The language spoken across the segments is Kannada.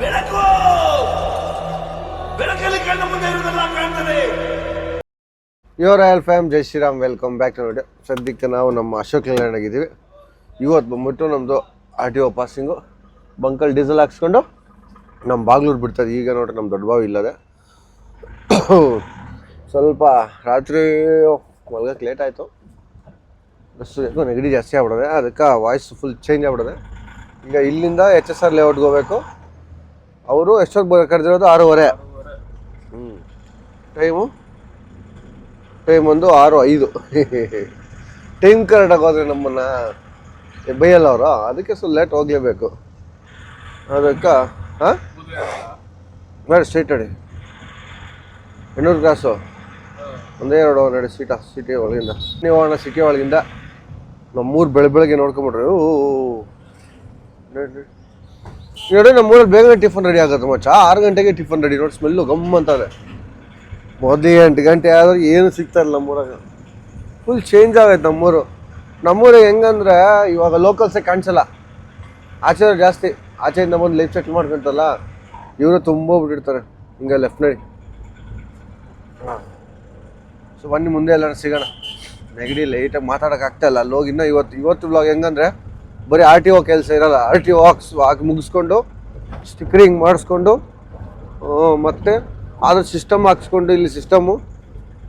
ಬೆಳಕು! ಬೆಳಕಲ್ಲಿ ಕಣ್ಣ ಮುಂದೆ ಇರುವುದೆಲ್ಲ ಕಾಣ್ತದೆ. Your royal fam Jai Shriram welcome back to video ಸದ್ಯಕ್ಕೆ ನಾವು ನಮ್ಮ ಅಶೋಕ್ ಲೇಲ್ಯಾಂಡ್ ಆಗಿದ್ದೀವಿ. ಇವತ್ತು ಬಂದ್ಬಿಟ್ಟು ನಮ್ಮದು ಆರ್ ಟಿ ಒ ಪಾಸಿಂಗು ಬಂಕಲ್ ಡೀಸೆಲ್ ಹಾಕ್ಸ್ಕೊಂಡು ನಮ್ಮ ಬಾಗ್ಲೂರು ಬಿಡ್ತದೆ. ಈಗ ನೋಡ್ರಿ ನಮ್ಮ ದೊಡ್ಡ ಬಾವು ಇಲ್ಲದೆ. ಸ್ವಲ್ಪ ರಾತ್ರಿ ಮಲ್ಗಕ್ಕೆ ಲೇಟ್ ಆಯಿತು. ಬಸ್ಸು ಯಾಕೋ ನೆಗಡಿ ಜಾಸ್ತಿ ಆಗ್ಬಿಡದೆ. ಅದಕ್ಕೆ ವಾಯ್ಸ್ ಫುಲ್ ಚೇಂಜ್ ಆಗ್ಬಿಡದೆ. ಈಗ ಇಲ್ಲಿಂದ ಎಚ್ ಎಸ್ ಆರ್ ಲೇಔಟ್ಗೆ ಹೋಗ್ಬೇಕು. ಅವರು ಎಷ್ಟೊತ್ತು ಕರೆದಿರೋದು? ಆರೂವರೆ. ಹ್ಞೂ ಟೈಮು ಟೈಮ್ ಒಂದು ಆರು ಐದು. ಟೈಮ್ ಕರೆಕ್ಟಾಗಿ ಹೋದ್ರೆ ನಮ್ಮನ್ನು ಬೈಯಲ್ಲ ಅವರು? ಅದಕ್ಕೆ ಸ್ವಲ್ಪ ಲೇಟ್ ಹೋಗಲೇಬೇಕು. ಅದಕ್ಕೆ, ಹಾಂ? ಬೇಡ ಸ್ಟ್ರೈಟ್ ಅಡಿ. ಎಣ್ಣೂರು ಕ್ರಾಸು ಒಂದೇ ಎರಡು ಎರಡು ಸೀಟ ಸಿಟಿ ಒಳಗಿಂದ. ನೀವು ಅಣ್ಣ ಸಿಟಿ ಒಳಗಿಂದ. ನಮ್ಮೂರು ಬೆಳ ಬೆಳಗ್ಗೆ ನೋಡ್ಕೊಂಬಿಟ್ರೆ. ಓ ನೋಡಿ ನಮ್ಮ ಊರಲ್ಲಿ ಬೇಗನೆ ಟಿಫನ್ ರೆಡಿ ಆಗುತ್ತೆ ಮಚ್ಚ. ಆರು ಗಂಟೆಗೆ ಟಿಫನ್ ರೆಡಿ ನೋಡಿ ಸ್ಮೆಲ್ಲು ಗಮ್ ಅಂತಾರೆ. ಮೊದಲು ಎಂಟು ಗಂಟೆ ಆದ್ರೆ ಏನು ಸಿಗ್ತಾ ಇಲ್ಲ ನಮ್ಮೂರಾಗ. ಫುಲ್ ಚೇಂಜ್ ಆಗೈತೆ ನಮ್ಮೂರು. ನಮ್ಮೂರಿಗೆ ಹೆಂಗಂದ್ರೆ ಇವಾಗ ಲೋಕಲ್ಸೇ ಕಾಣಿಸಲ್ಲ. ಆಚೆ ಜಾಸ್ತಿ. ಆಚೆಯಿಂದ ಬಂದು ಲೈಫ್ ಸೆಟ್ಲ್ ಮಾಡ್ಕೊಂತಲ್ಲ ಇವರು ತುಂಬ ಬಿಟ್ಟಿರ್ತಾರೆ ಹಿಂಗೆ ಲೆಫ್ಟ್ ನಡಿ. ಹಾಂ. ಸೊ ಬನ್ನಿ, ಮುಂದೆ ಎಲ್ಲರೂ ಸಿಗೋಣ. ನೆಗಡಿ ಲೈಟಾಗಿ ಮಾತಾಡೋಕ್ಕಾಗ್ತಾ ಇಲ್ಲ. ಹೋಗಿ ಇನ್ನೂ ಇವತ್ತು ಇವತ್ತು ಬ್ಲಾಗ್ ಹೆಂಗಂದ್ರೆ ಬರೀ ಆರ್ ಟಿ ಒ ಕೆಲಸ ಇರಲ್ಲ ಆರ್ ಟಿ ಒ ಹಾಕ್ಸ್, ಹಾಕಿ ಮುಗಿಸ್ಕೊಂಡು ಸ್ಟಿಕ್ಕರಿಂಗ್ ಮಾಡಿಸ್ಕೊಂಡು ಮತ್ತು ಆದ್ರೆ ಸಿಸ್ಟಮ್ ಹಾಕ್ಸ್ಕೊಂಡು ಇಲ್ಲಿ ಸಿಸ್ಟಮು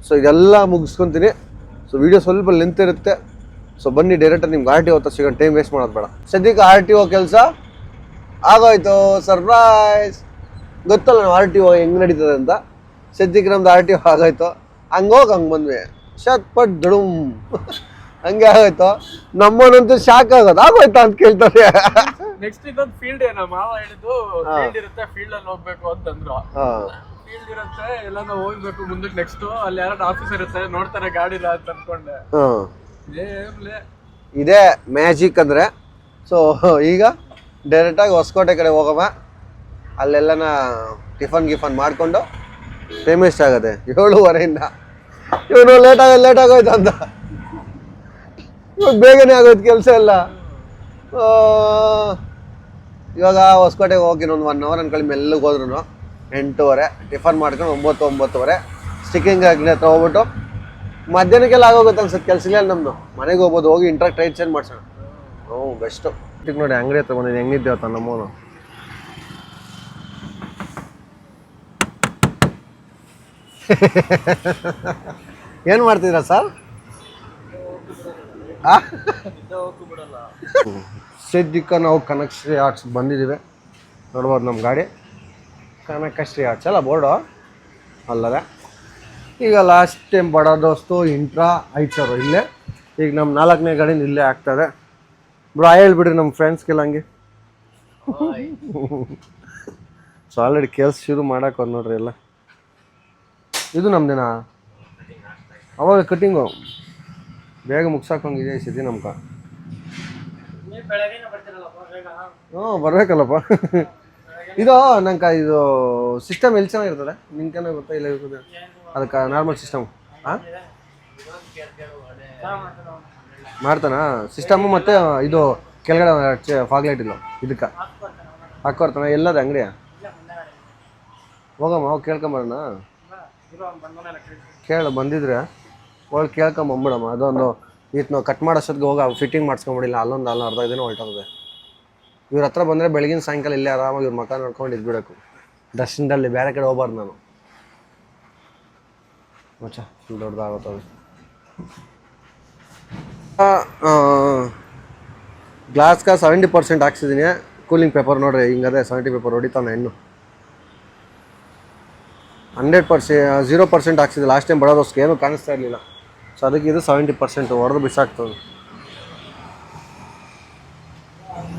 ಸೊ ಇದೆಲ್ಲ ಮುಗಿಸ್ಕೊತೀನಿ. ಸೊ ವಿಡಿಯೋ ಸ್ವಲ್ಪ ಲೆಂತ್ ಇರುತ್ತೆ. ಸೊ ಬನ್ನಿ ಡೈರೆಕ್ಟಾಗಿ ನಿಮ್ಗೆ ಆರ್ ಟಿ ಒ ಸಿಗೋಣ ಟೈಮ್ ವೇಸ್ಟ್ ಮಾಡೋದು ಬೇಡ. ಸದ್ಯಕ್ಕೆ ಆರ್ ಟಿ ಒ ಕೆಲಸ ಆಗೋಯ್ತು. ಸರ್ಪ್ರೈಸ್ ಗೊತ್ತಲ್ಲ ನಾವು ಆರ್ ಟಿ ಒ ಹೆಂಗೆ ನಡೀತದೆ ಅಂತ. ಸದ್ಯಕ್ಕೆ ನಮ್ದು ಆರ್ ಟಿ ಒ ಆಗೋಯ್ತು. ಹಂಗೋಗಿ ಹಂಗೆ ಬಂದ್ವಿ. ಶತ್ ಪಟ್ ದುಡುಮ್ ಹಂಗೆ ಆಗೋಯ್ತು. ನಮ್ಮನಂತೂ ಶಾಕ್ ಆಗೋದು. ಆಗೋಯ್ತಾ ಅಂತ ಕೇಳ್ತಾರೆ. ನೆಕ್ಸ್ಟ್ ಇದೊಂದು ಫೀಲ್ಡ್ ನಮ್ಮ ಮಾವ ಹೇಳಿದ್ದು ಫೀಲ್ಡ್ ಇರುತ್ತೆ ಫೀಲ್ಡ್ ಅಲ್ಲಿ ಹೋಗ್ಬೇಕು ಅಂತಂದ್ರು. ಫೀಲ್ಡ್ ಇರುತ್ತೆ ಎಲ್ಲ ಹೋಗ್ಬೇಕು ಮುಂದಕ್ಕೆ ನೆಕ್ಸ್ಟ್ ಅಲ್ಲಿ ಯಾರು ಆಫೀಸ್ ಇರುತ್ತೆ ನೋಡ್ತಾರೆ ಗಾಡಿ ಇಲ್ಲ ಅಂತ ಅನ್ಕೊಂಡೆ. ಹಾಂ. ಏನ್ಲೇ. ಇದೇ ಮ್ಯಾಜಿಕ್ ಅಂದ್ರೆ. ಸೊ ಈಗ ಡೈರೆಕ್ಟಾಗಿ ಹೊಸಕೋಟೆ ಕಡೆ ಹೋಗಮ್ಮ ಅಲ್ಲೆಲ್ಲನ ಟಿಫನ್ ಗಿಫನ್ ಮಾಡಿಕೊಂಡು ಟೈಮ್ ವೇಸ್ಟ್ ಆಗುತ್ತೆ ಏಳುವರೆಯಿಂದ. ಇವನು ಲೇಟ್ ಆಗ ಲೇಟ್ ಆಗೋಯ್ತು ಅಂತ. ಬೇಗನೆ ಆಗೋದು ಕೆಲಸ ಎಲ್ಲ ಇವಾಗ ಹೊಸಕೋಟೆಗೆ ಹೋಗಿ ಒಂದು ಒನ್ ಅವರ್ ಅನ್ಕೊಳ್ಳಿ ಮೆಲ್ಲಗೆ ಹೋದ್ರು ಎಂಟೂವರೆ ಟಿಫನ್ ಮಾಡ್ಕೊಂಡು ಒಂಬತ್ತು ಒಂಬತ್ತುವರೆ ಸ್ಟಿಕ್ಕಿಂಗ್ ಆಗಲಿ ಹತ್ರ ಹೋಗ್ಬಿಟ್ಟು ಮಧ್ಯಾಹ್ನಕ್ಕೆಲ್ಲ ಆಗೋಗುತ್ತೆ ಅನ್ಸುತ್ತೆ ಕೆಲಸಗಳೇ ನಮ್ಮದು ಮನೆಗೆ ಹೋಗ್ಬೋದು ಹೋಗಿ ಇಂಟ್ರಾಕ್ಟ್ ರೈಟ್ ಚೇಂಜ್ ಮಾಡ್ಸೋಣ. ಹ್ಞೂ ಬೆಸ್ಟು ಟಿಕ್ ನೋಡಿ ಅಂಗಡಿ ಹತ್ರ ಬಂದಿದ್ದೀನಿ. ಹೆಂಗಿದ್ದೆ ಅವತ್ತ ನಮ್ಮವನು ಏನು ಮಾಡ್ತಿದ್ದೀರಾ ಸರ್? ಸದ್ಯಕ್ಕೆ ನಾವು ಕನಕಶ್ರೀ ಆರ್ಟ್ಸ್ ಬಂದಿದ್ದೀವಿ. ನೋಡ್ಬೋದು ನಮ್ಮ ಗಾಡಿ. ಕನಕಶ್ರೀ ಆರ್ಟ್ಸ್ ಅಲ್ಲ, ಬೋರ್ಡು? ಅಲ್ಲದೆ ಈಗ ಲಾಸ್ಟ್ ಟೈಮ್ ಬಡ ದೋಸ್ತು, ಇಂಟ್ರಾ ಐದು ಸಾವಿರ ಇಲ್ಲೇ. ಈಗ ನಮ್ಮ ನಾಲ್ಕನೇ ಗಾಡಿನ ಇಲ್ಲೇ ಆಗ್ತದೆ. ಬ್ರೋ, ಹೇಳ್ಬಿಡ್ರಿ ನಮ್ಮ ಫ್ರೆಂಡ್ಸ್ಗೆಲ್ಲ ಹಂಗೆ. ಸೊ ಆಲ್ರೆಡಿ ಕೆಲಸ ಶುರು ಮಾಡಕ್ಕೆ ನೋಡ್ರಿ ಎಲ್ಲ. ಇದು ನಮ್ದೇನಾ? ಅವಾಗ ಕಟ್ಟಿಂಗು ಬೇಗ ಮುಗ್ಸಾಕೊಂಗಿದೆ ಈ ಸತಿ ನಮ್ಗೆ ಹ್ಞೂ ಬರಬೇಕಲ್ಲಪ್ಪ ಇದು ನಂಗೆ ಇದು ಸಿಸ್ಟಮ್ ಎಲ್ಲಿ ಚೆನ್ನಾಗಿರ್ತದೆ ನಿಂಗೇನೋ ಗೊತ್ತಾ ಇಲ್ಲ ಇರ್ತದೆ ಅದಕ್ಕೆ ನಾರ್ಮಲ್ ಸಿಸ್ಟಮ್ ಹಾಂ ಮಾಡ್ತಾನಾ ಸಿಸ್ಟಮು ಮತ್ತು ಇದು ಕೆಳಗಡೆ ಫಾಗ್ಲೈಟ್ ಇಲ್ಲ ಇದಕ್ಕೆ ಹಾಕೊಡ್ತಾನ ಎಲ್ಲದ ಅಂಗಡಿ ಹೋಗಮ್ಮ ಹೋಗಿ ಕೇಳ್ಕೊಂಬರೋಣ ಕೇಳು ಬಂದಿದ್ರೆ ಹೋಗಿ ಕೇಳ್ಕೊಂಬಂಬಿಡಮ್ಮ ಅದೊಂದು ಇತ್ತು ನಾವು ಕಟ್ ಮಾಡೋಷ್ಟೊತ್ತಿಗೆ ಹೋಗಿ ಫಿಟ್ಟಿಂಗ್ ಮಾಡ್ಸ್ಕೊಂಬಿಡಿಲ್ಲ. ಅಲ್ಲೊಂದು ಅಲ್ಲ ಅರ್ಧ ದಿನ ಹೊರಟೋದೆ ಇವ್ರ ಹತ್ರ ಬಂದರೆ ಬೆಳಗಿನ ಸಾಯಂಕಾಲ ಇಲ್ಲೇ ಆರಾಮಾಗಿ ಇವ್ರ ಮಕ ನೋಡ್ಕೊಂಡು ಇದ್ಬಿಡೋಕು. ದರ್ಶನದಲ್ಲಿ ಬೇರೆ ಕಡೆ ಹೋಗ್ಬಾರ್ದು ನಾನು. ಮಚ್ಚ ಫುಲ್ ಗ್ಲಾಸ್ಗೆ ಸೆವೆಂಟಿ ಪರ್ಸೆಂಟ್ ಹಾಕ್ಸಿದ್ದೀನಿ ಕೂಲಿಂಗ್ ಪೇಪರ್ ನೋಡ್ರಿ, ಹಿಂಗದೆ ಸೆವೆಂಟಿ ಪೇಪರ್ ಹೊಡಿತಾನೆ ಇನ್ನು. ಹಂಡ್ರೆಡ್ ಪರ್ಸೆ ಝೀರೋ ಪರ್ಸೆಂಟ್ ಹಾಕ್ಸಿದೆ. ಲಾಸ್ಟ್ ಟೈಮ್ ಬಡೋದಷ್ಟು ಏನೂ ಕಾಣಿಸ್ತಾ ಇರಲಿಲ್ಲ. ಸೊ ಅದಕ್ಕೆ ಇದು ಸೆವೆಂಟಿ ಪರ್ಸೆಂಟ್ ಹೊಡೆದು ಬಿಸಾಕ್ತದೆ.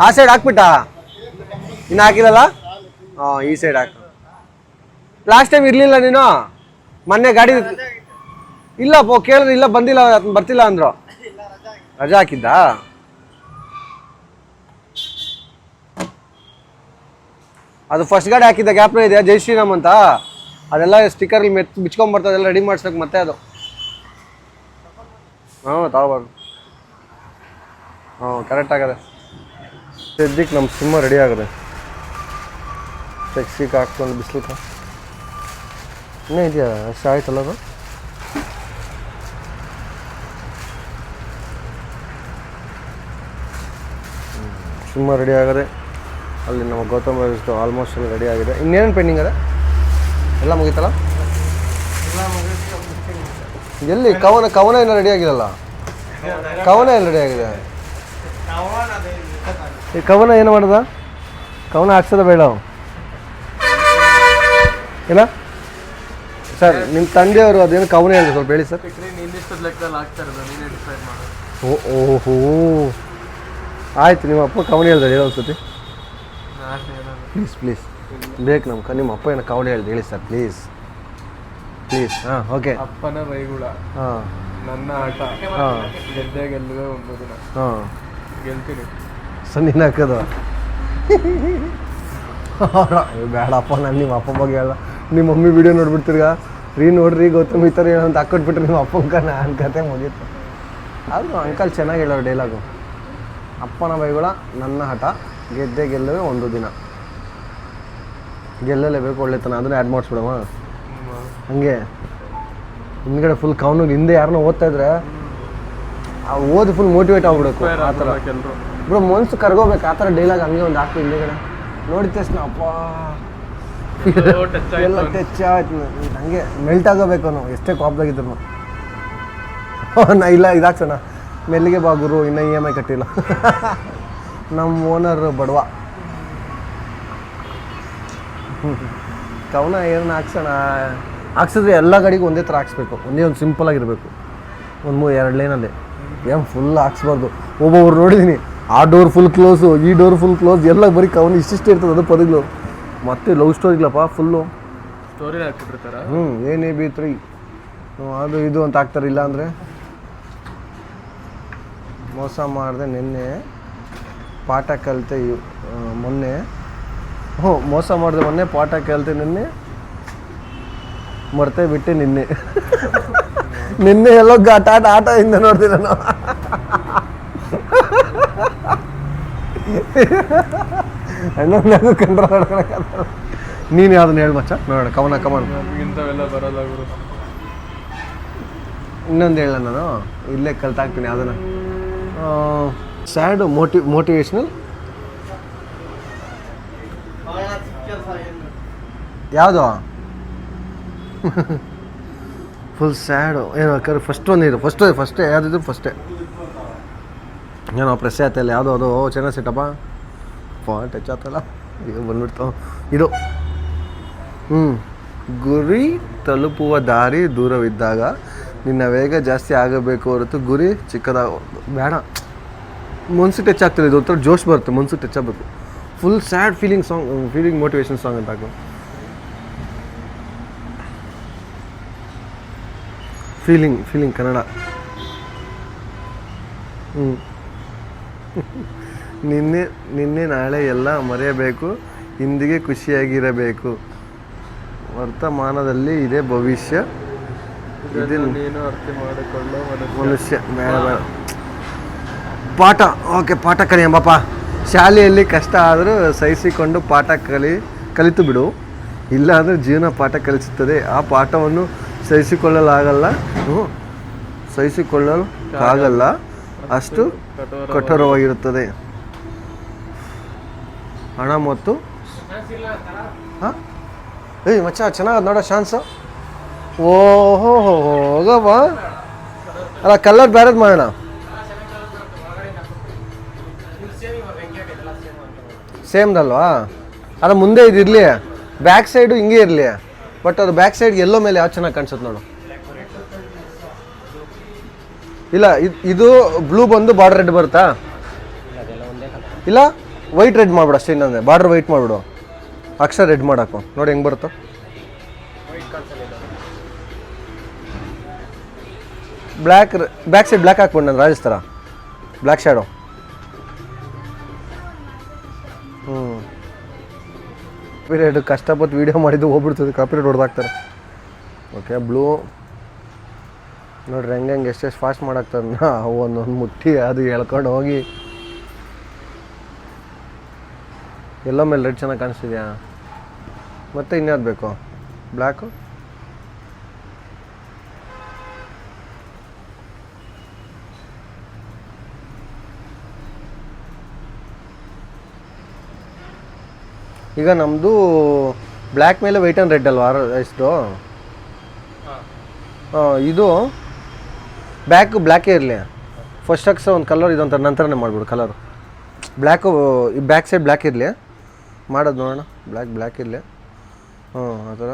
ಆ ಸೈಡ್ ಹಾಕ್ಬಿಟ್ಟಾ? ಇನ್ನು ಹಾಕಿಲ್ಲಲ್ಲ? ಹಾಂ ಈ ಸೈಡ್ ಹಾಕ. ಲಾಸ್ಟ್ ಟೈಮ್ ಇರಲಿಲ್ಲ ನೀನು? ಮೊನ್ನೆ ಗಾಡಿ ಇಲ್ಲ ಪೋ, ಕೇಳಿದ್ರೆ ಇಲ್ಲ, ಬಂದಿಲ್ಲ, ಬರ್ತಿಲ್ಲ ಅಂದ್ರು. ರಜಾ ಹಾಕಿದ್ದ? ಅದು ಫಸ್ಟ್ ಗಾಡಿ ಹಾಕಿದ್ದ ಗ್ಯಾಪ್ನ ಇದೆ ಜೈ ಶ್ರೀರಾಮ್ ಅಂತ? ಅದೆಲ್ಲ ಸ್ಟಿಕ್ಕರ್ ಮೆತ್ ಬಿಚ್ಕೊಂಬರ್ತದೆ ಅದೆಲ್ಲ ರೆಡಿ ಮಾಡ್ಸೋಕ್ಕೆ ಮತ್ತೆ ಅದು. ಹಾಂ ತಗೋಬಾರ್ದು ಹಾಂ ಕರೆಕ್ಟ್ ಆಗದೆ. ಸದ್ಯಕ್ಕೆ ನಮ್ಮ ಸಿಮ್ಮ ರೆಡಿ ಆಗದೆ. ಸ್ಪೆಕ್ಸಿಗೆ ಹಾಕ್ಕೊಂಡು ಬಿಸಿಲಕ್ಕೆ ಇನ್ನೇ ಇದೆಯಾ? ಅಷ್ಟು ಆಯ್ತಲ್ಲ ಅದು? ಸುಮ್ಮ ರೆಡಿ ಆಗದೆ. ಅಲ್ಲಿ ನಮ್ಮ ಗೌತಮ್ ಆಲ್ಮೋಸ್ಟ್ ಎಲ್ಲ ರೆಡಿ ಆಗಿದೆ. ಇನ್ನೇನು ಪೆಂಡಿಂಗ್ ಅದೇ? ಎಲ್ಲ ಮುಗೀತಲ್ಲ? ಎಲ್ಲಿ? ಕವನ ಕವನ ಏನು ರೆಡಿ ಆಗಿರಲ್ಲ ಕವನ ಏನು ರೆಡಿ ಆಗಿದೆ. ಈ ಕವನ ಏನು ಮಾಡ್ದ? ಕವನ ಹಾಕ್ಸೋದ ಬೇಡ ಏನ ಸರ್ ನಿಮ್ಮ ತಂದೆಯವರು ಅದೇನು ಕವನ ಹೇಳಿದ್ರು? ಸ್ವಲ್ಪ ಹೇಳಿ ಸರ್. ಓ ಓಹೋ. ಆಯ್ತು ನಿಮ್ಮ ಅಪ್ಪ ಕವನ ಹೇಳ್ದೆ ಹೇಳೋ ಸತಿ ಪ್ಲೀಸ್ ಪ್ಲೀಸ್ ಬೇಕು ನಮ್ಮ ನಿಮ್ಮ ಅಪ್ಪ ಏನೋ ಕವನ ಹೇಳ್ದು ಹೇಳಿ ಸರ್ ಪ್ಲೀಸ್ ಪ್ಲೀಸ್ ಹಾಂ ಓಕೆ ಅಪ್ಪನ ಬೈಗುಳ ಹಾಂ. ನನ್ನ ಆಟ. ಹಾಂ. ಗೆದ್ದೆ ಗೆಲ್ಲುವೆ ಒಂದು ದಿನ. ಹಾಂ. ಗೆಲ್ತೀನಿ. ಸಣ್ಣಿನ ಹಾಕೋದು. ಬೇಡಪ್ಪ ನಾನು ನಿಮ್ಮ ಅಪ್ಪ ಬಗ್ಗೆ ಹೇಳ ನಿಮ್ಮ ಮಮ್ಮಿ ವಿಡಿಯೋ ನೋಡ್ಬಿಡ್ತೀರ್ಗ ರೀ ನೋಡ್ರಿ ಗೌತಮ್ ಈ ಥರ ಏನೋ ಅಂತ ಹಾಕ್ಕೊಟ್ಬಿಟ್ರೆ ನಿಮ್ಮ ಅಪ್ಪನ ನಾನು ಕತೆ ಮುಗೀತು. ಆದರೂ ಅಂಕಲ್ ಚೆನ್ನಾಗಿ ಹೇಳೋರು ಡೈಲಾಗು ಅಪ್ಪನ ಬೈಗಳ ನನ್ನ ಹಠ ಗೆದ್ದೆ ಗೆಲ್ಲುವೆ ಒಂದು ದಿನ. ಗೆಲ್ಲಲೇಬೇಕು ಒಳ್ಳೆತನ. ಅದನ್ನ ಆ್ಯಡ್ ಮಾಡಿಸ್ಬಿಡಮ್ಮ. ಹಂಗೆ. ಹಿಂದ್ಗಡೆ ಫುಲ್ ಕವನಿಗೆ ಹಿಂದೆ ಯಾರನ್ನೋ ಓದ್ತಾ ಇದ್ರೆ ಆ ಓದಿ ಫುಲ್ ಮೋಟಿವೇಟ್ ಆಗ್ಬಿಡ್ಬೇಕು ಆ ಥರ. ಬ್ರೋ ಮನ್ಸು ಕರ್ಗೋಬೇಕು ಆ ಥರ ಡೈಲಾಗ್ ಹಂಗೆ ಒಂದು ಹಾಕಿ ಹಿಂದೆಗಡೆ. ನೋಡಿದ ತಕ್ಷಣ ಅಪ್ಪ. ಎಲ್ಲ ಟಚ್ ಆಯ್ತು. ಹಂಗೆ ಮೆಲ್ಟ್ ಆಗೋಬೇಕು ನಾವು ಎಷ್ಟೇ ಕಾಪ್ದಾಗಿದ್ರು. ನಾ ಇಲ್ಲ ಇದಾಕ್ಸೋಣ ಮೆಲ್ಲಿಗೆ ಬಾ ಗುರು ಇನ್ನೂ ಇ ಎಂ ಐ ಕಟ್ಟಿಲ್ಲ. ನಮ್ಮ ಓನರ್ ಬಡವ. ಕವನ ಏನು ಹಾಕ್ಸೋಣ? ಹಾಕ್ಸಿದ್ರೆ ಎಲ್ಲ ಗಾಡಿಗೂ ಒಂದೇ ಥರ ಹಾಕ್ಸ್ಬೇಕು. ಒಂದೇ ಒಂದು ಸಿಂಪಲ್ ಆಗಿರಬೇಕು. ಒಂದು ಮೂರು ಎರಡು ಲೈನಲ್ಲಿ ಏನು ಫುಲ್ ಹಾಕ್ಸ್ಬಾರ್ದು. ಒಬ್ಬೊಬ್ರು ನೋಡಿದ್ದೀನಿ ಆ ಡೋರ್ ಫುಲ್ ಕ್ಲೋಸು ಈ ಡೋರ್ ಫುಲ್ ಕ್ಲೋಸ್ ಎಲ್ಲ ಬರೀ ಕವನ ಇಷ್ಟಿಷ್ಟೇ ಇರ್ತದೆ ಅದು ಪದಗಳು ಮತ್ತೆ ಲವ್ ಸ್ಟೋರಿಗಳಪ್ಪ ಫುಲ್ಲು ಸ್ಟೋರಿ ಹಾಕ್ಬಿಟ್ಟಿರ್ತಾರೆ? ಹ್ಞೂ ಏನೇ ಬಿ ತ್ರೀ ಅದು ಇದು ಅಂತ ಹಾಕ್ತಾರೆ ಇಲ್ಲ ಅಂದರೆ. ಮೋಸ ಮಾಡಿದೆ ನಿನ್ನೆ. ಪಾಠ ಕಲಿತೆ ಮೊನ್ನೆ. ಹ್ಞೂ ಮೋಸ ಮಾಡಿದೆ ಮೊನ್ನೆ ಪಾಠ ಕಲಿತೆ ನಿನ್ನೆ. ಮರ್ತೆ ಬಿಟ್ಟು ನಿನ್ನೆ. ನಿನ್ನೆ ಎಲ್ಲೋ ಗಾಟ ಆಟ ಆಟ ಹಿಂದೆ ನೋಡ್ತೀನಿ ನಾನು ಅಣ್ಣನಾಗೂ ಕಂಡ್ರೆ. ನೀನು ಯಾವ್ದನ್ನ ಹೇಳಿ ಮಚ್ಚ? ನೋಡೋಣ ಕವನ ಕಮನ್ ಇಂಥವೆಲ್ಲ ಬರಲ್ಲ ಇನ್ನೊಂದು ಹೇಳ ನಾನು. ಇಲ್ಲೇ ಕಲ್ತಾಕ್ತೀನಿ ಅದನ್ನು ಸ್ಯಾಡ್ ಮೋಟಿ ಮೋಟಿವೇಶ್ನಲ್ ಯಾವುದು? ಫುಲ್ ಸ್ಯಾಡು ಏನು ಕರೆ ಫಸ್ಟ್ ಒಂದು ಇದು ಫಸ್ಟ್ ಫಸ್ಟೇ ಯಾವುದಿದ್ರು ಫಸ್ಟೇ ಏನೋ ಪ್ರೆಸ್ ಆಯ್ತಲ್ಲ ಯಾವುದೋ ಅದು, ಚೆನ್ನಾಗಿ ಸೆಟಪ್ಪ ಪಾ ಟಚ್ ಆಯ್ತಲ್ಲ ಇದು ಬಂದ್ಬಿಡ್ತು. ಇದು. ಹ್ಞೂ ಗುರಿ ತಲುಪುವ ದಾರಿ ದೂರವಿದ್ದಾಗ ನಿನ್ನ ವೇಗ ಜಾಸ್ತಿ ಆಗಬೇಕು ಹೊರತು ಗುರಿ ಚಿಕ್ಕದಾಗ, ಬೇಡ. ಮನ್ಸು ಟಚ್ ಆಗ್ತಿಲ್ಲ ಇದು ಒಂಥರ ಜೋಶ್ ಬರುತ್ತೆ, ಮನ್ಸು ಟಚ್ ಆಗಬೇಕು. Full sad feeling song feeling motivation song ಅಂತ ಹಾಕು. ಫೀಲಿಂಗ್ ಫೀಲಿಂಗ್ ಕನ್ನಡ ಹ್ಞೂ ನಿನ್ನೆ ನಿನ್ನೆ ನಾಳೆ ಎಲ್ಲ ಮರೆಯಬೇಕು ಇಂದಿಗೆ ಖುಷಿಯಾಗಿರಬೇಕು. ವರ್ತಮಾನದಲ್ಲಿ ಇದೇ ಭವಿಷ್ಯ. ನೀನು ಅರ್ಥ ಮಾಡಿಕೊಳ್ಳೋ ಮನುಷ್ಯ. ಪಾಠ. ಓಕೆ ಪಾಠ ಕಲಿಯಂಬಪ್ಪ ಶಾಲೆಯಲ್ಲಿ ಕಷ್ಟ ಆದರೂ ಸಹಿಸಿಕೊಂಡು ಪಾಠ ಕಲಿ ಕಲಿತು ಬಿಡು. ಇಲ್ಲಾಂದರೆ ಜೀವನ ಪಾಠ ಕಲಿಸುತ್ತದೆ. ಆ ಪಾಠವನ್ನು ಸಹಿಸಿಕೊಳ್ಳಲಾಗಲ್ಲ. ಸಹಿಸಿಕೊಳ್ಳಲು ಆಗಲ್ಲ ಅಷ್ಟು ಕಠೋರ ಕಠೋರವಾಗಿರುತ್ತದೆ. ಹಣ ಮತ್ತು ಹಾಂ? ಏಯ್, ಮಚ್ಚ ಚೆನ್ನಾಗದ ನೋಡೋ ಶಾನ್ಸ್. ಓಹೋ ಹೋಗವ ಅಲ್ಲ, ಕಲರ್ ಬೇರೆದು ಮಾಡೋಣ. ಸೇಮ್ದಲ್ವಾ? ಅಲ್ಲ, ಮುಂದೆ ಇದು ಇರಲಿ ಬ್ಯಾಕ್ ಸೈಡು ಹಿಂಗೆ ಇರಲಿ. ಬಟ್ ಅದು ಬ್ಯಾಕ್ ಸೈಡ್ ಎಲ್ಲೋ ಮೇಲೆ ಯಾವ ಚೆನ್ನಾಗಿ ಕಾಣಿಸುತ್ತೆ ನೋಡು. ಇಲ್ಲ, ಇದ್- ಬ್ಲೂ ಬಂದು ಬಾರ್ಡರ್ ರೆಡ್ ಬರುತ್ತಾ? ಇಲ್ಲ, ವೈಟ್ ರೆಡ್ ಮಾಡ್ಬಿಡು ಅಷ್ಟೇ ಇನ್ನೊಂದೇ. ಬಾರ್ಡರ್ ವೈಟ್ ಮಾಡ್ಬಿಡು. ಅಕ್ಷರ ರೆಡ್ ಮಾಡಾಕು. ನೋಡಿ ಹೆಂಗೆ ಬರುತ್ತೋ. ಬ್ಲ್ಯಾಕ್ ಬ್ಯಾಕ್ ಸೈಡ್ ಬ್ಲ್ಯಾಕ್ ಹಾಕಿಬಿಡ, ನಾನು ರಾಜಸ್ಥಾನ ಬ್ಲ್ಯಾಕ್ ಶ್ಯಾಡೋ. ಕಾಪಿರೇಟ್ ಕಷ್ಟಪಟ್ಟು ವೀಡಿಯೋ ಮಾಡಿದ್ದು ಹೋಗ್ಬಿಡ್ತದೆ ಕಾಪಿರೇಟ್ ಹೊಡೆದಾಕ್ತಾರೆ. ಓಕೆ ಬ್ಲೂ ನೋಡ್ರಿ ಹೆಂಗೆ ಹೆಂಗೆ ಎಷ್ಟೆಷ್ಟು ಫಾಸ್ಟ್ ಮಾಡಾಕ್ತಾರೆ. ಒಂದೊಂದು ಮುಟ್ಟಿ ಅದು ಎಳ್ಕೊಂಡು ಹೋಗಿ. ಎಲ್ಲೋ ಮೇಲೆ ರೆಡ್ ಚೆನ್ನಾಗಿ ಕಾಣಿಸ್ತಿದ್ಯಾ? ಮತ್ತೆ ಇನ್ಯಾವ್ದು ಬೇಕು? ಬ್ಲ್ಯಾಕು ಈಗ ನಮ್ಮದು ಬ್ಲ್ಯಾಕ್ ಮೇಲೆ ವೈಟ್ ಆ್ಯಂಡ್ ರೆಡ್ ಅಲ್ವಾ ಎಷ್ಟು ಇದು ಬ್ಯಾಕ್ ಬ್ಲ್ಯಾಕೇ ಇರಲಿ. ಫಸ್ಟ್ ಅಕ್ಸ ಒಂದು ಕಲರ್ ಇದೊಂಥರ ನಂತರನೇ ಮಾಡಿಬಿಡು ಕಲರು. ಬ್ಲ್ಯಾಕು ಈ ಬ್ಯಾಕ್ ಸೈಡ್ ಬ್ಲ್ಯಾಕ್ ಇರಲಿ. ಮಾಡೋದು ನೋಡೋಣ. ಬ್ಲ್ಯಾಕ್ ಬ್ಲ್ಯಾಕ್ ಇರಲಿ. ಹ್ಞೂ ಆ ಥರ.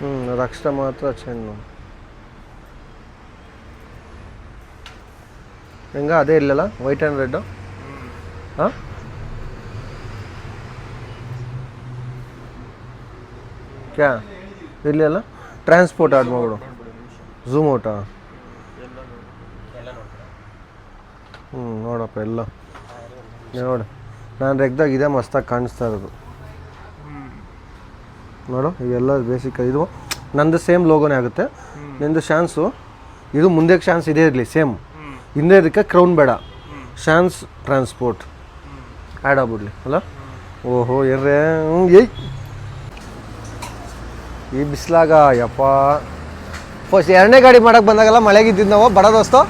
ಹ್ಞೂ ರಕ್ಷ ಮಾತ್ರ ಚೆನ್ನು. ಹೆಂಗ, ಅದೇ ಇಲ್ಲಲ್ಲ? ವೈಟ್ ಆ್ಯಂಡ್ ರೆಡ್ಡು ಹಾಂ? ಕ್ಯಾ? ಇಲ್ಲಲ್ಲ ಟ್ರಾನ್ಸ್ಪೋರ್ಟ್ ಆಡ್ ಮಾಡ್ಬಿಡು. ಝೂಮ್ ಔಟಾ ಹ್ಞೂ ನೋಡಪ್ಪ, ಎಲ್ಲ. ನೋಡು. ನಾನು ರೆಗ್ದಾಗ ಇದೇ ಮಸ್ತಾಗಿ ಕಾಣಿಸ್ತಾ ಇರೋದು. ನೋಡು, ಇವೆಲ್ಲ ಬೇಸಿಕ್ ಇದು. ನಂದು ಸೇಮ್ ಲೋಗೋನೇ ಆಗುತ್ತೆ. ನಿಂದು ಶಾನ್ಸು ಇದು ಮುಂದೆ ಶಾನ್ಸ್ ಇದೇ ಇರಲಿ ಸೇಮ್ ಹಿಂದೆ ಇದಕ್ಕೆ ಕ್ರೌನ್ ಬೇಡ. ಶಾನ್ಸ್ ಟ್ರಾನ್ಸ್ಪೋರ್ಟ್ ಆ್ಯಡ್ ಆಗ್ಬಿಡ್ಲಿ, ಅಲ್ಲ? ಓಹೋ ಎರ್ರೆ ಏಯ್. ಈ ಬಿಸ್ಲಾಗ, ಯಪ್ಪ. ಫಸ್ಟ್ ಎರಡನೇ ಗಾಡಿ ಮಾಡಕ್ಕೆ ಬಂದಾಗೆಲ್ಲ ಮಳೆಗಿದ್ದಿದ್ದು ನಾವು. ಬಡ ದೋಸ್ತು.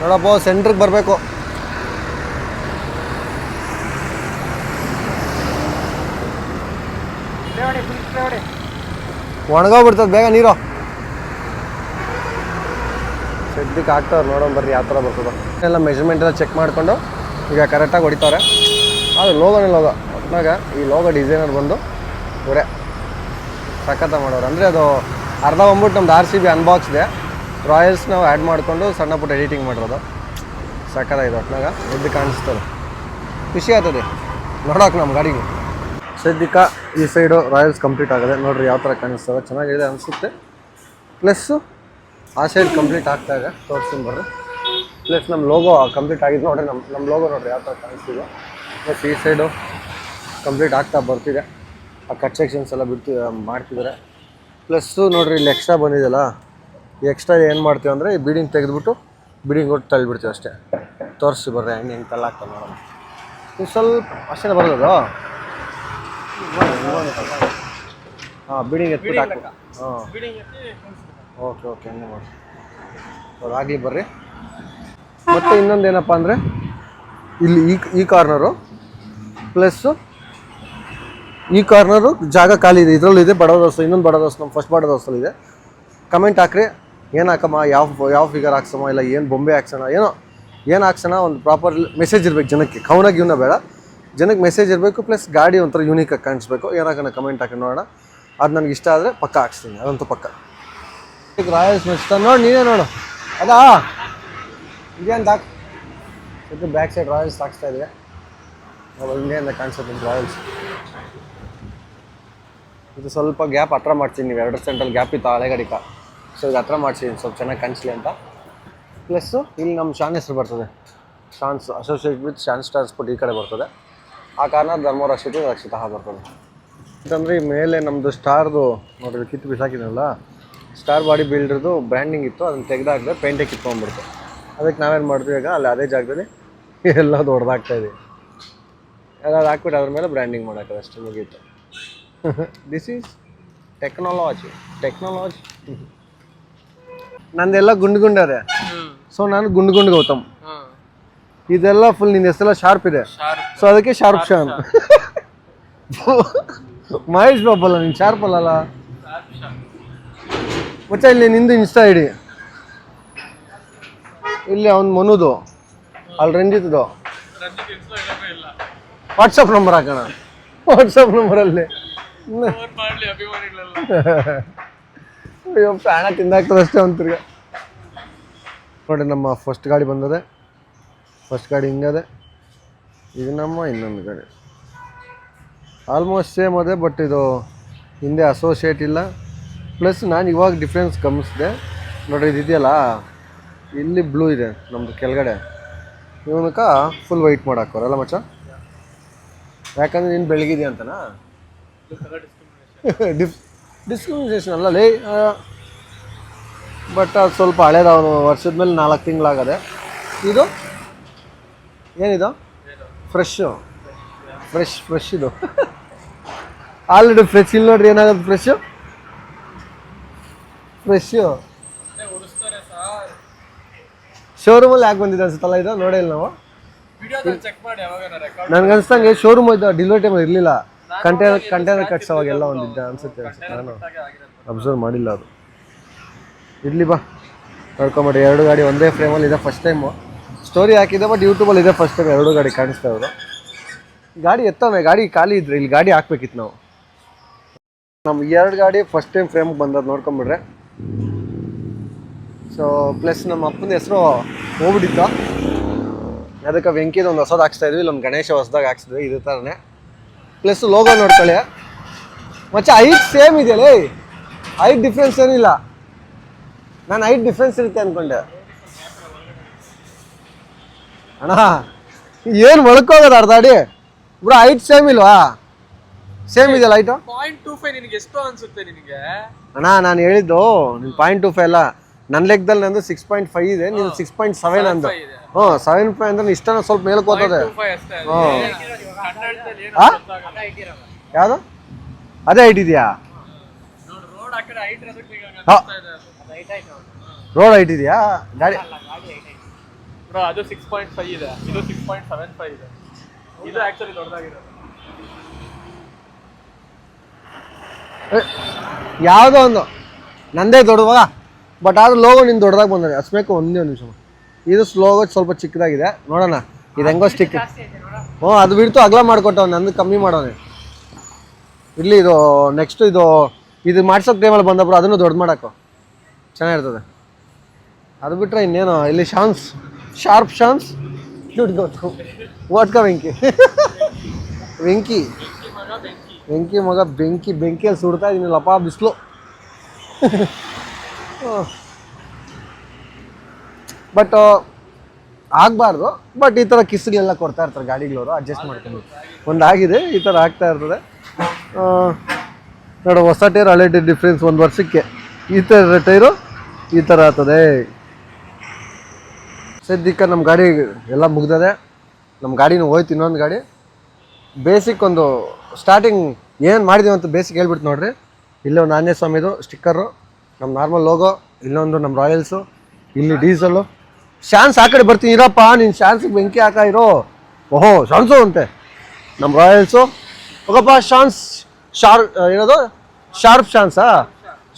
ನೋಡಪ್ಪ ಸೆಂಟ್ರಿಗೆ ಬರಬೇಕು. ಒಣಗೋಗ್ಬಿಡ್ತದೆ, ಬೇಗ ನೀರು. ಸದ್ಯಕ್ಕೆ ಹಾಕ್ತಾವ್ರೆ ನೋಡೋಣ, ಬರ್ರಿ, ಯಾವ ಥರ ಬರ್ತದೆ. ಎಲ್ಲ ಮೆಜರ್ಮೆಂಟ್ ಎಲ್ಲ ಚೆಕ್ ಮಾಡಿಕೊಂಡು, ಈಗ ಕರೆಕ್ಟಾಗಿ ಹೊಡಿತಾರೆ ಅದು ಲೋಗೋನೇ ಲೋಗೋ ಒಟ್ನಾಗ ಈ ಲೋಗೋ ಡಿಸೈನರ್ ಬಂದು ಇವರೇ. ಸಖತ್ತ ಮಾಡೋರು. ಅಂದರೆ ಅದು ಅರ್ಧ ಬಂದ್ಬಿಟ್ಟು ನಮ್ದು ಆರ್ ಸಿ ಬಿ ಅನ್ಬಾಕ್ಸ್ಗೆ ರಾಯಲ್ಸ್ ನಾವು ಆ್ಯಡ್ ಮಾಡಿಕೊಂಡು ಸಣ್ಣ ಪುಟ್ಟ ಎಡಿಟಿಂಗ್ ಮಾಡಿರೋದು. ಸಖತ್ತಾಗಿದೆ ಒಟ್ನಾಗ. ಎದ್ದು ಕಾಣಿಸ್ತದೆ ಖುಷಿ ಆಗ್ತದೆ. ನೋಡೋಕೆ ನಮ್ಮ ಗಾಡಿಗೆ. ಸದ್ಯಕ್ಕೆ ಈ ಸೈಡು ರಾಯಲ್ಸ್ ಕಂಪ್ಲೀಟ್ ಆಗಿದೆ. ನೋಡ್ರಿ ಯಾವ ಥರ ಕಾಣಿಸ್ತದೆ. ಚೆನ್ನಾಗಿದೆ ಅನಿಸುತ್ತೆ. ಪ್ಲಸ್ಸು ಆ ಸೈಡ್ ಕಂಪ್ಲೀಟ್ ಆಗ್ತಾ ಇದೆ. ತೋರಿಸ್ತೀನಿ ಬರ್ರಿ. ಪ್ಲಸ್ ನಮ್ಮ ಲೋಗೋ ಕಂಪ್ಲೀಟ್ ಆಗಿದೆ. ನೋಡ್ರಿ ನಮ್ಮ ನಮ್ಮ ಲೋಗೋ ನೋಡ್ರಿ ಯಾವ ಥರ ಕಾಣಿಸ್ತಿದೆ. ಪ್ಲಸ್ ಈ ಸೈಡು ಕಂಪ್ಲೀಟ್ ಆಗ್ತಾ ಬರ್ತಿದೆ. ಆ ಕಟ್ ಸೆಕ್ಷನ್ಸ್ ಎಲ್ಲ ಬಿಡ್ತಿ, ಮಾಡ್ತಿದ್ದಾರೆ. ಪ್ಲಸ್ಸು ನೋಡ್ರಿ ಇಲ್ಲಿ ಎಕ್ಸ್ಟ್ರಾ ಬಂದಿದೆಯಲ್ಲ. ಈ ಎಕ್ಸ್ಟ್ರಾ ಏನು ಮಾಡ್ತೀವಿ ಅಂದರೆ ಈ ಬೀಡಿಂಗ್ ತೆಗೆದುಬಿಟ್ಟು ಬೀಡಿಂಗ್ ಕೊಟ್ಟು ತಳ್ಳಿಬಿಡ್ತೀವಿ ಅಷ್ಟೇ. ತೋರಿಸಿ ಬರ್ರಿ, ಹೆಂಗೆ ಹೆಂಗೆ ತಳ್ಳಾಗ್ತದೆ ನೋಡೋಣ. ಸ್ವಲ್ಪ ಅಷ್ಟೇ ಬರೋದು? ಹಾಂ ಬೀಡಿಂಗ್ ಎತ್ಬಿಟ್ಟು ಹಾಕು. ಹಾಂ. ಓಕೆ ಓಕೆ ಹಂಗೆ ಮಾಡಿ ಬರ್ರಿ. ಮತ್ತೆ ಇನ್ನೊಂದು ಏನಪ್ಪ ಅಂದರೆ ಇಲ್ಲಿ ಈ ಈ ಕಾರ್ನರು ಪ್ಲಸ್ಸು ಈ ಕಾರ್ನರು ಜಾಗ ಖಾಲಿ ಇದೆ. ಇದರಲ್ಲೂ ಇದೆ ಬಡ ದೋಸ್ತ ಇನ್ನೊಂದು ಬಡ ದೋಸ್ತ ನಮ್ಮ ಫಸ್ಟ್ ಬಡ ದೋಸ್ತಲ್ಲಿ ಇದೆ. ಕಮೆಂಟ್ ಹಾಕ್ರಿ ಏನು ಹಾಕಮ್ಮ ಯಾವ ಯಾವ ಫಿಗರ್ ಹಾಕ್ಸಮ್ಮ ಇಲ್ಲ ಏನು ಬೊಂಬೆ ಹಾಕ್ಸೋಣ ಏನೋ ಏನು ಹಾಕ್ಸೋಣ ಒಂದು ಪ್ರಾಪರ್ ಮೆಸೇಜ್ ಇರ್ಬೇಕು ಜನಕ್ಕೆ. ಕೌನಾಗಿ ಇವನ್ನ ಬೇಡ. ಜನಕ್ಕೆ ಮೆಸೇಜ್ ಇರಬೇಕು ಪ್ಲಸ್ ಗಾಡಿ ಒಂಥರ ಯೂನಿಕಾಗಿ ಕಾಣಿಸ್ಬೇಕು. ಏನಾಗೋಣ ಕಮೆಂಟ್ ಹಾಕಿ ನೋಡೋಣ. ಅದು ನನಗೆ ಇಷ್ಟ ಆದರೆ ಪಕ್ಕ ಹಾಕ್ಸ್ತೀನಿ. ಅದಂತೂ ಪಕ್ಕ. ರಾಯಲ್ಸ್ ಮೆಸ್ತ ನೋಡಿ, ನೀನೇ ನೋಡು. ಅದಾ? ಇಂಡಿಯನ್ ಹಾಕ್ ಇದು ಬ್ಯಾಕ್ ಸೈಡ್ ರಾಯಲ್ಸ್ ಹಾಕ್ಸ್ತಾ ಇದೆ ಹಿಂದೆ ಕಾಣಿಸುತ್ತೆ ರಾಯಲ್ಸ್ ಇದು ಸ್ವಲ್ಪ ಗ್ಯಾಪ್ ಹತ್ರ ಮಾಡ್ತೀನಿ ನೀವು, ಎರಡು ಸೆಂಟ್ರಲ್ಲಿ ಗ್ಯಾಪ್ ಇತ್ತು ಹಳೆ ಸೊ ಇದು ಹತ್ರ ಮಾಡ್ಸಿದ್ದೀನಿ ಸ್ವಲ್ಪ ಚೆನ್ನಾಗಿ ಕಾಣಿಸ್ಲಿ ಅಂತ. ಪ್ಲಸ್ಸು ಇಲ್ಲಿ ನಮ್ಮ ಶಾನ್ ಹೆಸರು ಬರ್ತದೆ. Shaan's associate with Shaan's transport ಈ ಕಡೆ ಬರ್ತದೆ. ಆ ಕಾರಣ ಧರ್ಮ ರಕ್ಷಿತ ರಕ್ಷಿತ ಬರ್ತದೆ ಅಂತಂದರೆ ಈ ಮೇಲೆ ನಮ್ಮದು ಸ್ಟಾರ್ದು ನೋಡ್ರಿ ಕಿತ್ತು ಬಿಸಾಕಿದ್ರಲ್ಲ ಸ್ಟಾರ್ ಬಾಡಿ ಬಿಲ್ಡ್ರದು ಬ್ರ್ಯಾಂಡಿಂಗ್ ಇತ್ತು ಅದನ್ನು ತೆಗೆದಾಕಿದ್ರೆ ಪೇಂಟೇ ಕಿತ್ಕೊಂಡ್ಬಿಡ್ತು. ಅದಕ್ಕೆ ನಾವೇನು ಮಾಡಿದ್ವಿ ಈಗ ಅಲ್ಲಿ ಅದೇ ಜಾಗದಲ್ಲಿ ಎಲ್ಲ ದೊಡ್ಡದಾಗ್ತಾ ಇದೆ. ಎಲ್ಲ ಹಾಕ್ಬಿಟ್ಟು ಅದ್ರ ಮೇಲೆ ಬ್ರ್ಯಾಂಡಿಂಗ್ ಮಾಡೋಕ್ಕದ ಅಷ್ಟೇ ಮುಗೀತು. ದಿಸ್ ಈಸ್ ಟೆಕ್ನಾಲಜಿ ಟೆಕ್ನಾಲಜಿ ನಂದೆಲ್ಲ ಗುಂಡು ಗುಂಡದೆ ಸೊ ನಾನು ಗುಂಡ್ ಗುಂಡು ಗೌತಮ್. ಇದೆಲ್ಲ ಫುಲ್ ನಿನ್ನ ಹೆಸರೆಲ್ಲ ಶಾರ್ಪ್ ಇದೆ. ಸೊ ಅದಕ್ಕೆ ಶಾರ್ಪ್ ಶಾನ್ ಮಹೇಶ್ ಬಾಬು ಅಲ್ಲ ನೀನು ಶಾರ್ಪ್ ಅಲ್ಲಲ್ಲ ಮತ್ತೆ ಇಲ್ಲಿ ನಿಂದು ಇನ್ಸ್ಟಾ ಐಡಿ. ಇಲ್ಲಿ ಅವ್ನು ಮನುದು. ಅಲ್ಲಿ ರಂಜಿತ್ದು. ವಾಟ್ಸಪ್ ನಂಬರ್ ಹಾಕೋಣ. ವಾಟ್ಸಪ್ ನಂಬರಲ್ಲಿ ಅಯ್ಯೋ ಪ್ರಾಣ ತಿಂದಾಕ್ತದಷ್ಟೇ ಅಷ್ಟೇ ಒಂತಿರ್ಗ ನೋಡಿ ನಮ್ಮ ಫಸ್ಟ್ ಗಾಡಿ ಬಂದದೆ. ಫಸ್ಟ್ ಗಾಡಿ ಹಿಂಗದೆ ಇದು ನಮ್ಮ ಇನ್ನೊಂದು ಗಾಡಿ ಆಲ್ಮೋಸ್ಟ್ ಸೇಮ್ ಅದೇ ಬಟ್ ಇದು ಹಿಂದೆ ಅಸೋಸಿಯೇಟ್ ಇಲ್ಲ. ಪ್ಲಸ್ ನಾನು ಇವಾಗ ಡಿಫ್ರೆನ್ಸ್ ಗಮನಿಸಿದೆ. ನೋಡ್ರಿ, ಇದು ಇದೆಯಲ್ಲ? ಇಲ್ಲಿ ಬ್ಲೂ ಇದೆ ನಮ್ಮದು ಕೆಳಗಡೆ. ಇವನಕ ಫುಲ್ ವೈಟ್ ಮಾಡಾಕೋರಲ್ಲ ಮಚ್ಚ? ಯಾಕಂದ್ರೆ ನೀನು ಬೆಳಗಿದೆಯಾ ಅಂತನಾ? ಡಿಫ್ ಡಿಸ್ಕ್ರಿಮಿನೇಷನ್ ಅಲ್ಲ, ಲೇ ಬಟ್ ಅದು ಸ್ವಲ್ಪ ಹಳೇದವನು ವರ್ಷದ ಮೇಲೆ ನಾಲ್ಕು ತಿಂಗಳಾಗದೆ ಇದು? ಏನಿದು? ಫ್ರೆಶ್ಶು ಫ್ರೆಶ್ ಫ್ರೆಶ್ ಇದು. ಆಲ್ರೆಡಿ ಫ್ರೆಶ್ ಇಲ್ಲಿ ನೋಡ್ರಿ ಏನಾಗುತ್ತೆ ಫ್ರೆಶ್ಶು ಫ್ರೆಶ್ಶು ಶೋರೂಮಲ್ಲಿ ಯಾಕೆ ಬಂದಿದೆ ಅನ್ಸುತ್ತಲ್ಲ ಇದು? ನೋಡೇ ಇಲ್ಲ ನಾವು. ಅನ್ಸ್ತಂಗೆ ಶೋರೂಮ್ ಇದು ಡಿಲಿವರಿ ಟೈಮ್ ಇರಲಿಲ್ಲ. ಕಂಟೈನರ್ ಕಂಟೈನರ್ ಕಟ್ಸ್ ಅವಾಗೆಲ್ಲ ಒಂದಿದ್ದೆ ಅನ್ಸುತ್ತೆ ಅನ್ಸುತ್ತೆ ನಾನು. ಅಬ್ಸರ್ವ್ ಮಾಡಿಲ್ಲ ಅದು. ಇರಲಿ ಬಾ. ನೋಡ್ಕೊಂಬಿಡಿ ಎರಡು ಗಾಡಿ ಒಂದೇ ಫ್ರೇಮಲ್ಲಿ ಇದೆ ಫಸ್ಟ್ ಟೈಮು ಸ್ಟೋರಿ ಹಾಕಿದ್ದೆ ಬಟ್ ಯೂಟ್ಯೂಬಲ್ಲಿ ಇದೆ ಫಸ್ಟ್ ಟೈಮ್ ಎರಡು ಗಾಡಿ ಕಾಣಿಸ್ತಾ ಇರೋದು. ಗಾಡಿ ಎತ್ತವೆ, ಗಾಡಿ ಖಾಲಿ ಇದ್ರೆ ಇಲ್ಲಿ ಗಾಡಿ ಹಾಕ್ಬೇಕಿತ್ತು ನಾವು. ನಮ್ಮ ಎರಡು ಗಾಡಿ ಫಸ್ಟ್ ಟೈಮ್ ಫ್ರೇಮ್ ಬಂದದ್ದು ನೋಡ್ಕೊಂಬಿಡ್ರೆ. ಸೊ ಪ್ಲಸ್ ನಮ್ಮ ಅಪ್ಪನ ಹೆಸರು ಹೋಗ್ಬಿಟ್ಟಿತ್ತು. ಅದಕ್ಕೆ ವೆಂಕಿದು ಒಂದು ಹೊಸದು ಹಾಕ್ಸ್ತಾ ಇದ್ವಿ, ಇಲ್ಲೊಂದು ಗಣೇಶ ಹೊಸದಾಗ ಹಾಕ್ಸಿದ್ವಿ, ಇದೇ ಥರನೇ ಪ್ಲಸ್ ಲೋಗೋ ನೋಡ್ಕೊಳ್ಳಿ. ಮತ್ತೆ ಐಟ್ ಸೇಮ್ ಇದೆಯಲ್ಲ? ಐಟ್ ಡಿಫ್ರೆನ್ಸ್ ಏನಿಲ್ಲ. ನಾನು ಐಟ್ ಡಿಫ್ರೆನ್ಸ್ ಇರುತ್ತೆ ಅನ್ಕೊಂಡೆ. ಅಣ್ಣ ಏನು ಒಳ್ಕೋಗೋದು ಅರ್ಧ ಅಡಿ? ಬ್ರೋ ಹೈಟ್ ಸೇಮ್ ಇಲ್ವಾ? ಸೇಮ್ ಇದೆಯಲ್ಲ ಐಟು ಪಾಯಿಂಟ್ ಟೂ ಫೈವ್ ನಿನಗೆ ಎಷ್ಟು ಅನ್ಸುತ್ತೆ ನಿನಗೆ? ಅಣ್ಣ ನಾನು ಹೇಳಿದ್ದು ನಿನ್ ಪಾಯಿಂಟ್ ಟು ಫೈವ್ ಅಲ್ಲ. ನನ್ನ ಲೆಕ್ಕದಲ್ಲಿ ನಂದು ಸಿಕ್ಸ್ ಪಾಯಿಂಟ್ ಫೈವ್ ಇದೆ ನೀನು ಸಿಕ್ಸ್ ಪಾಯಿಂಟ್ ಸೆವೆನ್ ಅಂದು ಇದೆ. ಹ್ಞೂ ಸೆವೆನ್ ಫೈವ್ ಅಂದ್ರೆ ಇಷ್ಟನ ಸ್ವಲ್ಪ ಮೇಲ್ಕೋತದೆ ಟೂ ಫೈವ್ ಅಷ್ಟೇ ಅದು. ಹ್ಞೂ ಆ? ಯಾವುದು? ಅದೇ ಹೈಟ್ ಇದೆಯಾ? ನೋಡು ರೋಡ್ ಆ ಕಡೆ ಹೈಟ್ ಇರೋದಕ್ಕೆ ರೋಡ್ ಐಟ್ ಇದೆಯಾ? ಗಾಡಿ ಬ್ರೋ ಅದು ಸಿಕ್ಸ್ ಪಾಯಿಂಟ್ ಫೈವ್ ಇದೆ. ಇದು ಸಿಕ್ಸ್ ಪಾಯಿಂಟ್ ಸೆವೆನ್ ಫೈವ್ ಇದೆ. ಇದು ಆ್ಯಕ್ಚುಲಿ ಯಾವುದೋ ಒಂದು. ನಂದೇ ದೊಡ್ಡವಾಗ ಬಟ್ ಆದ್ರೆ ಲೋಗೋ ನಿನ್ ದೊಡ್ಡದಾಗ ಬಂದಿದೆ. ಅಸ್ಬೇಕು ಒಂದೇ ಒಂದು ನಿಮಿಷ ಇದು ಸ್ಲೋಗೋ ಸ್ವಲ್ಪ ಚಿಕ್ಕದಾಗಿದೆ. ನೋಡೋಣ. ಇದು ಹೆಂಗೋ ಸ್ಟಿಕ್ ಹ್ಞೂ ಅದು ಬಿಡ್ತು ಅಗಲ ಮಾಡ್ಕೊಟ್ಟವ್ ನಂದು ಕಮ್ಮಿ ಮಾಡೋನೆ. ಇರಲಿ ಇದು ನೆಕ್ಸ್ಟ್ ಇದು ಇದು ಮಾಡ್ಸೋಕೆ ಟೈಮಲ್ಲಿ ಬಂದಪ್ಪ ಅದನ್ನು ದೊಡ್ಡ ಮಾಡಾಕು. ಚೆನ್ನಾಗಿರ್ತದೆ. ಅದು ಬಿಟ್ರೆ ಇನ್ನೇನು ಇಲ್ಲಿ ಶಾನ್ಸ್ ಶಾರ್ಪ್ ಶಾನ್ಸ್ ಕ್ಯೂಟ್ ಓಟ್ಕ ಬೆಂಕಿ ವೆಂಕಿ ವೆಂಕಿ ಬೆಂಕಿ ಮಗ ಬೆಂಕಿ ಬೆಂಕಿಯಲ್ಲಿ ಸುಡ್ತಾ ಇದ್ದೀನಿ ಲಪ ಬಿಸಿಲು. ಬಟ್ ಆಗಬಾರ್ದು. ಬಟ್ ಈ ಥರ ಕಿಸ್ಗಳೆಲ್ಲ ಕೊಡ್ತಾ ಇರ್ತಾರೆ ಗಾಡಿಗಳವರು ಅಡ್ಜಸ್ಟ್ ಮಾಡ್ಕೊಂಡು. ಒಂದು ಆಗಿದೆ ಈ ಥರ ಆಗ್ತಾ ಇರ್ತದೆ. ನೋಡೋ ನೋಡು ಹೊಸ ಟೈರ್ ಹಳೆ ಟೈರ್ ಡಿಫ್ರೆನ್ಸ್ ಒಂದು ವರ್ಷಕ್ಕೆ. ಈ ಥರ ಟೈರು ಈ ಥರ ಆಗ್ತದೆ. ಸದ್ಯಕ್ಕೆ ನಮ್ಮ ಗಾಡಿ ಎಲ್ಲ ಮುಗ್ದದೆ. ನಮ್ಮ ಗಾಡಿನೂ ಹೋಯ್ತು ಇನ್ನೊಂದು ಗಾಡಿ. ಬೇಸಿಕ್ ಒಂದು ಸ್ಟಾರ್ಟಿಂಗ್ ಏನು ಮಾಡಿದೀವಿ ಅಂತ ಬೇಸಿಕ್ ಹೇಳ್ಬಿಟ್ಟು ನೋಡ್ರಿ. ಇಲ್ಲೇ ಒಂದು ಆಂಜನೇಯ ಸ್ವಾಮಿದು ಸ್ಟಿಕ್ಕರು ನಮ್ಮ ನಾರ್ಮಲ್ ಲೋಗೋ ಇಲ್ಲೊಂದು ನಮ್ಮ ರಾಯಲ್ಸು ಇಲ್ಲಿ ಡೀಸಲು ಶಾನ್ಸ್ ಆ ಕಡೆ ಬರ್ತೀನಿ, ಇರಪ್ಪ, ನೀನು ಶಾನ್ಸಿಗೆ ಬೆಂಕಿ ಹಾಕ, ಇರೋ. ಓಹೋ ಶಾನ್ಸು ಅಂತೆ. ನಮ್ಮ ರಾಯಲ್ಸು ಹೋಗಪ್ಪ ಶಾನ್ಸ್ ಶಾರ್ ಏನದು ಶಾರ್ಪ್ ಶಾನ್ಸಾ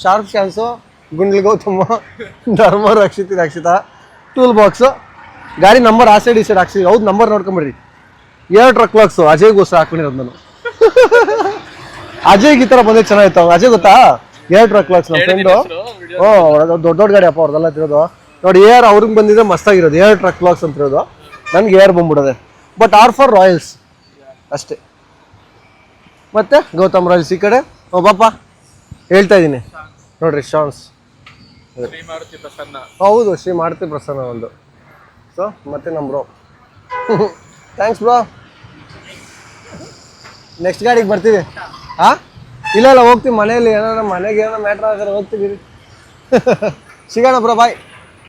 ಶಾರ್ಪ್ ಶಾನ್ಸು ಗುಂಡ್ಲಿ ಗೌತಮ್ಮ ಧರ್ಮ ರಕ್ಷಿತ ರಕ್ಷಿತ. Tool box. ಗಾಡಿ ನಂಬರ್ ಆ ಸೈಡ್ ಈ ಸೈಡ್ ಹಾಕ್ಸಿ. ಹೌದು ನಂಬರ್ ನೋಡ್ಕೊಂಬಿಡ್ರಿ. ಎರಡು ಟ್ರಕ್ ಬಾಕ್ಸು ಅಜಯ್ಗೋಸ್ಕರ ಹಾಕೊಂಡಿರೋದು ನಾನು. ಅಜಯ್ಗೆ ಈ ಥರ ಬಂದ್ರೆ ಚೆನ್ನಾಗಿತ್ತು. ಅಜಯ್ ಗೊತ್ತಾ? ಎರಡು ಟ್ರಕ್ ಬಾಕ್ಸ್ ನಮ್ಮ ಫ್ರೆಂಡು ಓ ದೊಡ್ಡ ದೊಡ್ಡ ಗಾಡಿ ಅಪ್ಪ ಅವ್ರದೆಲ್ಲ ತಿರೋದು ನೋಡಿ ಏರ್ ಅವ್ರಿಗೆ ಬಂದಿದ್ರೆ ಮಸ್ತಾಗಿರೋದು ಏರ್ ಟ್ರಕ್ ಬಾಕ್ಸ್ ಅಂತ ಇರೋದು. ನನಗೆ ಏರ್ ಬಂದ್ಬಿಡೋದೆ. ಬಟ್ ಆರ್ ಫಾರ್ ರಾಯಲ್ಸ್ ಅಷ್ಟೇ. ಮತ್ತೆ ಗೌತಮ್ ರಾಯಲ್ಸ್ ಈ ಕಡೆ. ಓ ಬಾಪ ಹೇಳ್ತಾ ಇದ್ದೀನಿ. ನೋಡ್ರಿ ಶಾನ್ಸ್ ಹೌದು ಶ್ರೀ ಮಾರುತಿ ಪ್ರಸನ್ನ ಒಂದು. ಸೊ ಮತ್ತೆ ನಮ್ಮ ಬ್ರೋ ಥ್ಯಾಂಕ್ಸ್ ಬ್ರೋ ನೆಕ್ಸ್ಟ್ ಗಾಡಿಗೆ ಬರ್ತೀವಿ. ಹಾಂ ಇಲ್ಲ ಇಲ್ಲ ಹೋಗ್ತೀವಿ ಮನೆಯಲ್ಲಿ. ಏನಾರ ಮನೆಗೆ ಏನೋ ಮ್ಯಾಟ್ರ್ ಆದರೆ ಹೋಗ್ತೀವಿ. ಸಿಗೋಣ ಬ್ರೋ ಬಾಯ್